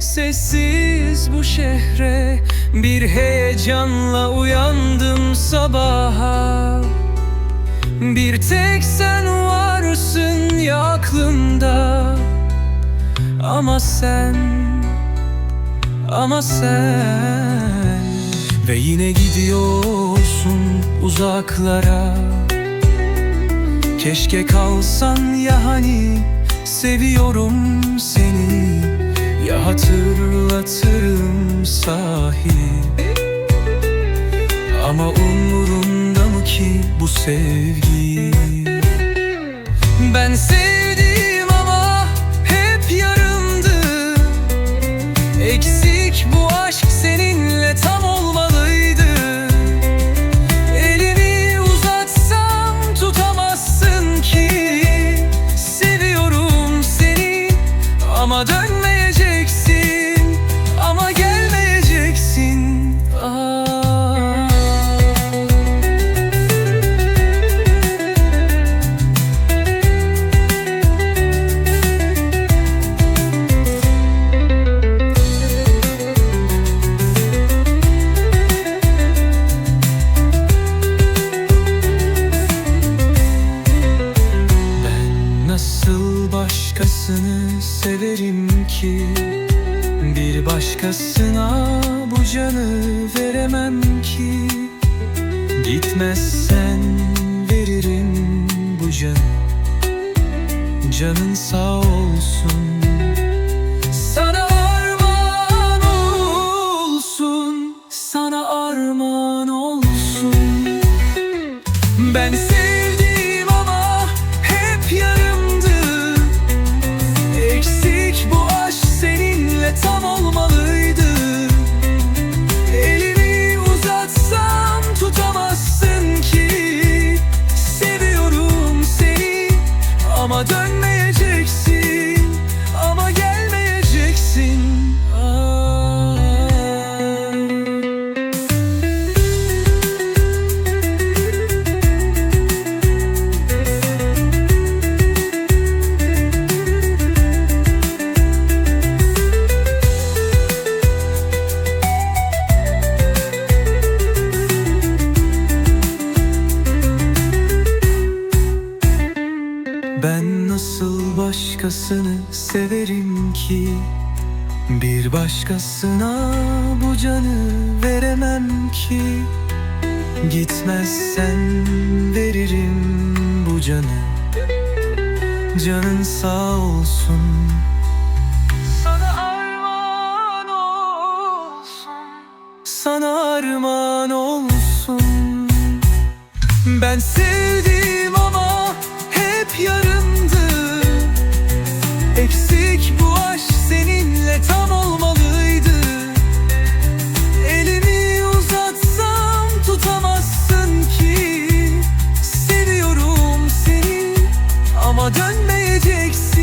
sessiz bu şehre. Bir heyecanla uyandım sabaha. Bir tek sen varsın ya aklımda. Ama sen Ama sen. Ve yine gidiyorsun uzaklara. Keşke kalsan ya hani Seviyorum seni Ya hatırlatırım sahi. Ama umurumda mı ki bu sevgi? Ben sevdim başkasına bu canı veremem ki. Gitmezsen veririm bu canı. Canın sağ olsun ama dönmeyeceksin Ama gelmeyeceksin Ben nasıl başkasını severim ki? Bir başkasına bu canı veremem ki. Gitmezsen veririm bu canı. Canın sağ olsun. Sana armağan olsun. Sana armağan olsun. Ben yarımdı. Eksik bu aşk seninle tam olmalıydı. Elimi uzatsam tutamazsın ki. Seviyorum seni ama dönmeyeceksin.